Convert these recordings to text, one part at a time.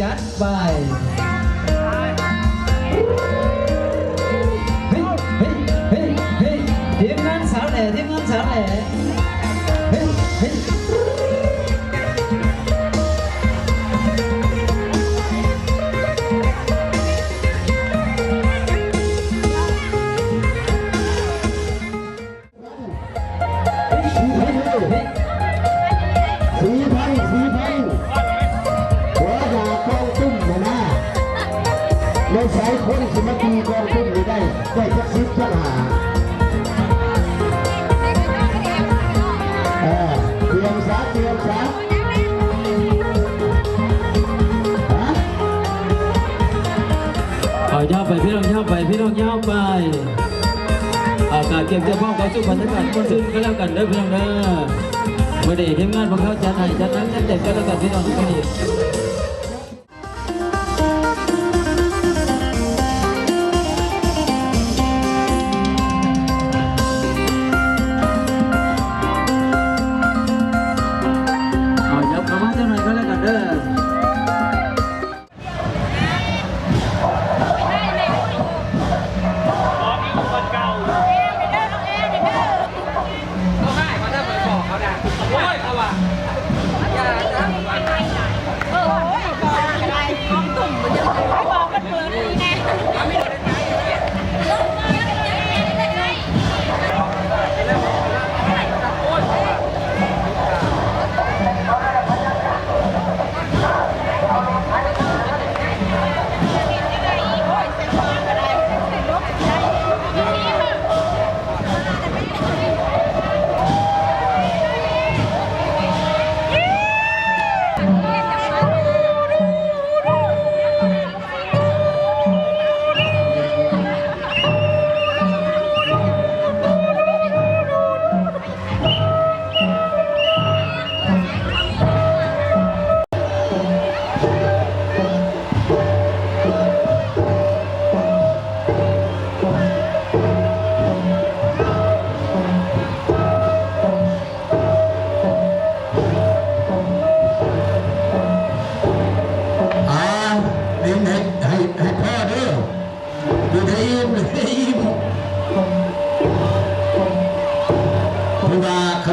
จัดไปเฮ้ยเฮ้ยเฮ้ยเฮ้ยทีมงานสาวแหล่ทีมงานสาวแหล่ ไม่ใช้คนสมาตีกองตุ้มไม่ได้ได้สักสิบสักหาเออเตรียมซะเตรียมซะฮะเอาย่าไปพี่น้องย่าไปพี่น้องย่าไปอากาศเก็บเสื้อผ้าเขาสู้บรรยากาศคนซึ้งก็แล้วกันเด้อพี่น้องเด้อวันนี้ทีมงานพวกเขาจัดให้จัดนั้นจัดเด็ดก็แล้วกันพี่น้องทุกคน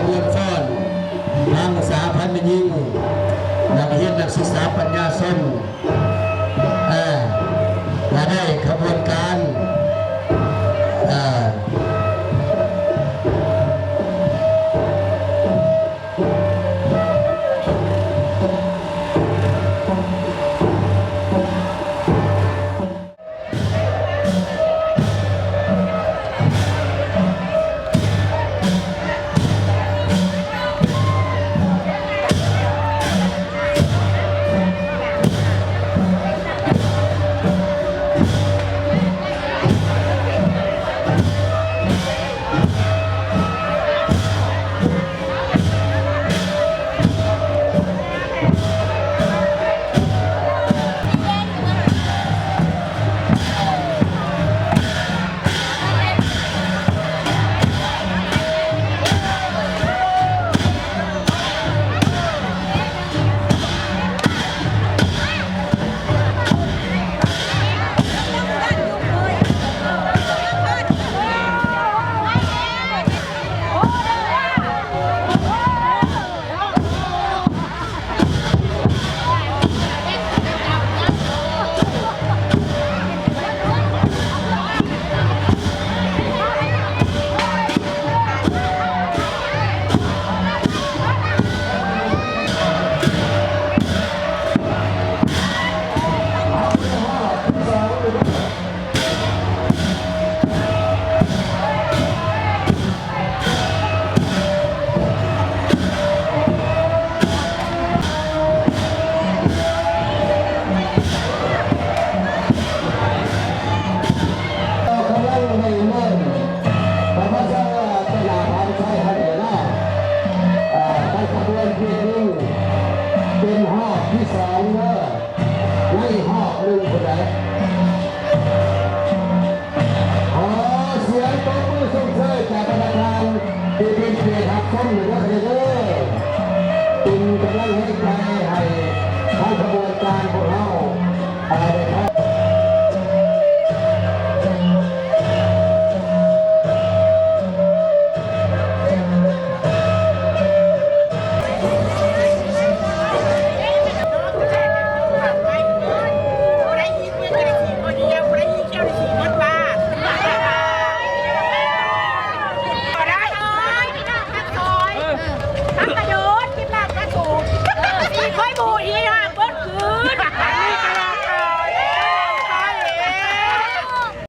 เรียนฟ้อนทางสาวพันธุ์ยิ่งนักเรียนนักศึกษาปัญญาส้นเออมาได้ขบวนการ สองเนอร์ไม่หอกลุงคนไหนขอเสียงตบมือส่งเสริมจากประธานที่เป็นเกียรติทักคนหรือว่าใครเด้อเป็นกำลังให้ใจให้ให้ขบวนการของเราอะไร